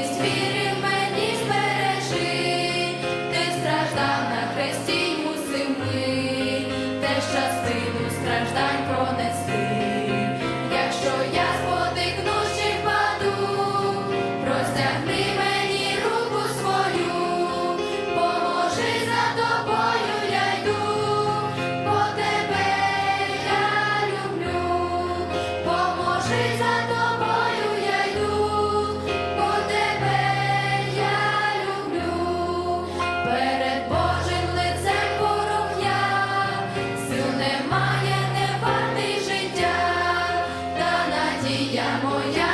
вірність, мені збережи, ти страждав на хресті мусив ми, теж частину страждань пронесли, якщо я спотикну чи простягни мені руку свою, поможи за тобою, я йду, бо тебе люблю, поможи за тобою. моя.